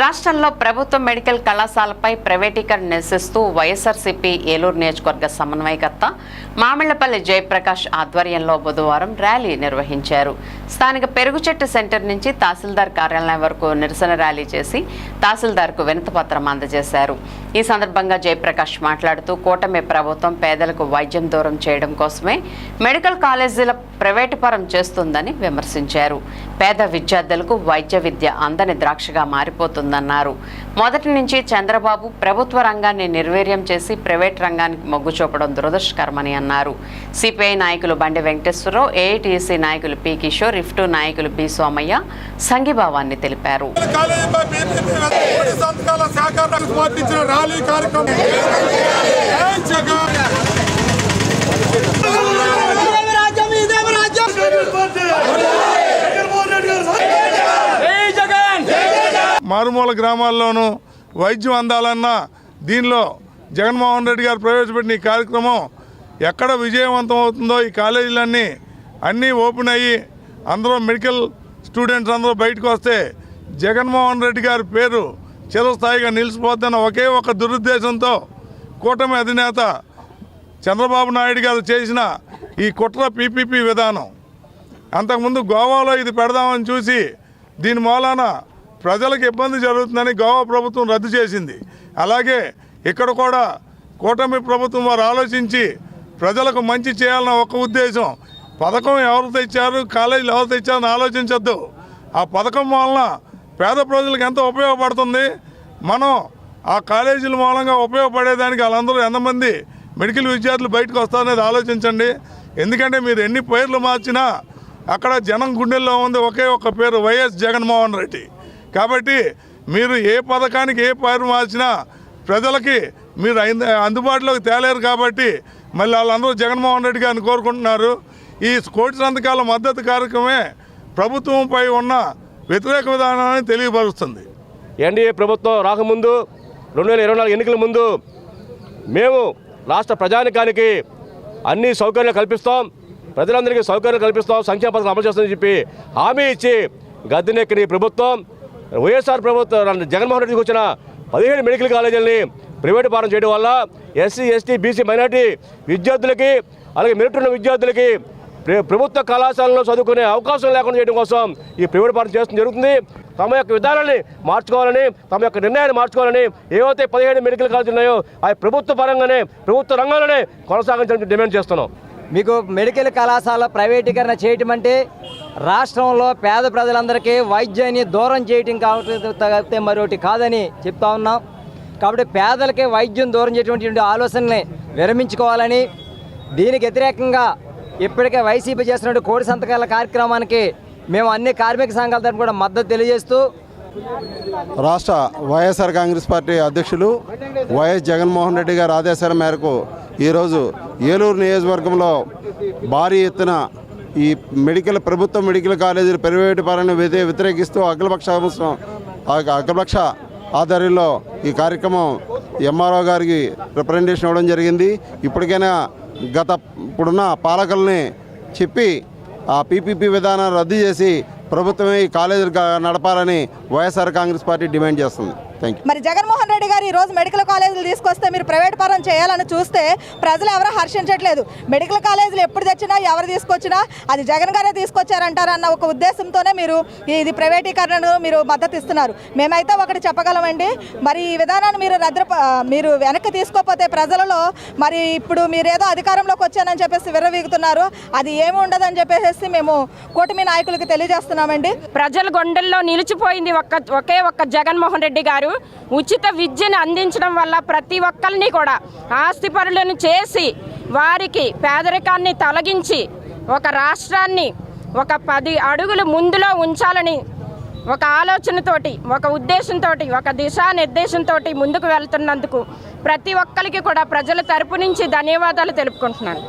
రాష్ట్రంలో ప్రభుత్వ మెడికల్ కళాశాలపై ప్రైవేటీకరణ నిరసిస్తూ వైఎస్ఆర్సీపీ ఏలూరు నియోజకవర్గ సమన్వయకర్త మామిళ్ళపల్లి జయప్రకాష్ ఆధ్వర్యంలో బుధవారం ర్యాలీ నిర్వహించారు. స్థానిక పెరుగుచెట్టు సెంటర్ నుంచి తహసీల్దార్ కార్యాలయం వరకు నిరసన ర్యాలీ చేసి తహసీల్దార్కు వినతిపత్రం అందజేశారు. ఈ సందర్భంగా జయప్రకాష్ మాట్లాడుతూ కూటమి ప్రభుత్వం పేదలకు వైద్యం దూరం చేయడం కోసమే మెడికల్ కాలేజీల ప్రైవేటు పరం చేస్తుందని విమర్శించారు. పేద విద్యార్థులకు వైద్య విద్య అందని ద్రాక్షగా మారిపోతుంది ఉంటుందన్నారు మొదటి నుంచి చంద్రబాబు ప్రభుత్వ రంగాన్ని నిర్వీర్యం చేసి ప్రైవేట్ రంగానికి మొగ్గు చూపడం దురదృష్టకరమని అన్నారు. సిపిఐ నాయకులు బండి వెంకటేశ్వరరావు ఏఐటీసీ నాయకులు పి కిషోర్ రిఫ్టు నాయకులు బి సోమయ్య సంఘీభావాన్ని తెలిపారు. సంతకాల సహకారం ర్యాలీ కార్యక్రమం మారుమూల గ్రామాల్లోనూ వైద్యం అందాలన్నా దీనిలో జగన్మోహన్ రెడ్డి గారు ప్రవేశపెట్టిన ఈ కార్యక్రమం ఎక్కడ విజయవంతం అవుతుందో ఈ కాలేజీలన్నీ అన్నీ ఓపెన్ అయ్యి అందరూ మెడికల్ స్టూడెంట్స్ అందరూ బయటకు వస్తే జగన్మోహన్ రెడ్డి గారి పేరు చిరస్థాయిగా నిలిచిపోతున్న ఒకే ఒక దురుద్దేశంతో కూటమి అధినేత చంద్రబాబు నాయుడు గారు చేసిన ఈ కుట్ర పీపీపీ విధానం. అంతకుముందు గోవాలో ఇది పెడదామని చూసి దీని మూలాన ప్రజలకు ఇబ్బంది జరుగుతుందని గోవా ప్రభుత్వం రద్దు చేసింది. అలాగే ఇక్కడ కూడా కూటమి ప్రభుత్వం వారు ఆలోచించి ప్రజలకు మంచి చేయాలన్న ఒక ఉద్దేశం. పథకం ఎవరు తెచ్చారు కాలేజీలు ఎవరు తెచ్చారని ఆలోచించద్దు. ఆ పథకం వలన పేద ప్రజలకు ఎంత ఉపయోగపడుతుంది. మనం ఆ కాలేజీల మూలంగా ఉపయోగపడేదానికి వాళ్ళందరూ ఎంతమంది మెడికల్ విద్యార్థులు బయటకు వస్తారనేది ఆలోచించండి. ఎందుకంటే మీరు ఎన్ని పేర్లు మార్చినా అక్కడ జనం గుండెల్లో ఉంది. ఒకే ఒక్క పేరు వైఎస్ జగన్మోహన్ రెడ్డి. కాబట్టి మీరు ఏ పథకానికి ఏ పేరు మార్చినా ప్రజలకి మీరు అందుబాటులోకి తేలేరు కాబట్టి మళ్ళీ వాళ్ళందరూ జగన్మోహన్ రెడ్డి గారిని కోరుకుంటున్నారు. ఈ కోటి సంతకాల మద్దతు కార్యక్రమమే ప్రభుత్వంపై ఉన్న వ్యతిరేక విధానాన్ని తెలియపరుస్తుంది. ఎన్డీఏ ప్రభుత్వం రాకముందు రెండు వేల ఇరవై నాలుగు ఎన్నికల ముందు మేము రాష్ట్ర ప్రజానికానికి అన్ని సౌకర్యాలు కల్పిస్తాం ప్రజలందరికీ సౌకర్యాలు కల్పిస్తాం సంక్షేమ పథకం అమలు చేస్తామని చెప్పి హామీ ఇచ్చి గద్దెనెక్కిన ప్రభుత్వం వైఎస్ఆర్ ప్రభుత్వం జగన్మోహన్ రెడ్డికి వచ్చిన పదిహేడు మెడికల్ కాలేజీలని ప్రైవేటు పాలన చేయడం వల్ల ఎస్సీ ఎస్టీ బీసీ మైనార్టీ విద్యార్థులకి అలాగే మెరిట్ ఉన్న విద్యార్థులకి ప్రభుత్వ కళాశాలలో చదువుకునే అవకాశం లేకుండా చేయడం కోసం ఈ ప్రైవేట్ పాలన చేస్తుంది జరుగుతుంది. తమ యొక్క విధానాన్ని మార్చుకోవాలని తమ యొక్క నిర్ణయాన్ని మార్చుకోవాలని ఏవైతే పదిహేడు మెడికల్ కాలేజీలు ఉన్నాయో అవి ప్రభుత్వ పరంగానే ప్రభుత్వ రంగంలోనే కొనసాగించాలని డిమాండ్ చేస్తున్నాం. మీకు మెడికల్ కళాశాల ప్రైవేటీకరణ చేయటం అంటే రాష్ట్రంలో పేద ప్రజలందరికీ వైద్యాన్ని దూరం చేయటం కాబట్టి మరొకటి కాదని చెప్తా ఉన్నాం. కాబట్టి పేదలకి వైద్యం దూరం చేయటువంటి ఆలోచనని విరమించుకోవాలని దీనికి వ్యతిరేకంగా ఇప్పటికే వైసీపీ చేస్తున్న కోడి సంతకాల కార్యక్రమానికి మేము అన్ని కార్మిక సంఘాల తరఫున కూడా మద్దతు తెలియజేస్తూ రాష్ట్ర వైఎస్ఆర్ కాంగ్రెస్ పార్టీ అధ్యక్షులు వైఎస్ జగన్మోహన్ రెడ్డి గారి ఆదేశాల మేరకు ఈరోజు ఏలూరు నియోజకవర్గంలో భారీ ఎత్తున ఈ మెడికల్ ప్రభుత్వ మెడికల్ కాలేజీలు ప్రైవేటు పాలన వ్యతిరేకిస్తూ అఖిలపక్ష సంవత్సరం అఖిలపక్ష ఆధ్వర్యంలో ఈ కార్యక్రమం ఎంఆర్ఓ గారికి రిప్రజెంటేషన్ ఇవ్వడం జరిగింది. ఇప్పటికైనా గత ఇప్పుడున్న పాలకుల్ని చెప్పి ఆ పీపీపీ విధానాన్ని రద్దు చేసి ప్రభుత్వమే ఈ కాలేజీలు నడపాలని వైఎస్ఆర్ కాంగ్రెస్ పార్టీ డిమాండ్ చేస్తుంది. మరి జగన్మోహన్ రెడ్డి గారు ఈ రోజు మెడికల్ కాలేజీలు తీసుకొస్తే మీరు ప్రైవేట్ పరం చేయాలని చూస్తే ప్రజలు ఎవరు హర్షించట్లేదు. మెడికల్ కాలేజీలు ఎప్పుడు తెచ్చినా ఎవరు తీసుకొచ్చినా అది జగన్ గారే తీసుకొచ్చారంటారన్న ఒక ఉద్దేశంతోనే మీరు ఇది ప్రైవేటీకరణను మీరు మద్దతు ఇస్తున్నారు. మేమైతే ఒకటి చెప్పగలమండి. మరి ఈ విధానాన్ని మీరు రద్దు మీరు వెనక్కి తీసుకోకపోతే ప్రజలలో మరి ఇప్పుడు మీరేదో అధికారంలోకి వచ్చానని చెప్పేసి విర్రవీగుతున్నారు. అది ఏమి ఉండదని చెప్పేసి మేము కూటమి నాయకులకి తెలియజేస్తున్నామండి. ప్రజల గుండెల్లో నిలిచిపోయింది ఒక్క ఒకే ఒక్క జగన్మోహన్ రెడ్డి గారు. ఉచిత విద్యను అందించడం వల్ల ప్రతి ఒక్కరిని కూడా ఆస్తిపరులను చేసి వారికి పేదరికాన్ని తొలగించి ఒక రాష్ట్రాన్ని ఒక పది అడుగులు ముందులో ఉంచాలని ఒక ఆలోచనతోటి ఒక ఉద్దేశంతో ఒక దిశానిర్దేశంతో ముందుకు వెళ్తున్నందుకు ప్రతి ఒక్కరికి కూడా ప్రజల తరపు నుంచి ధన్యవాదాలు తెలుపుకుంటున్నాను.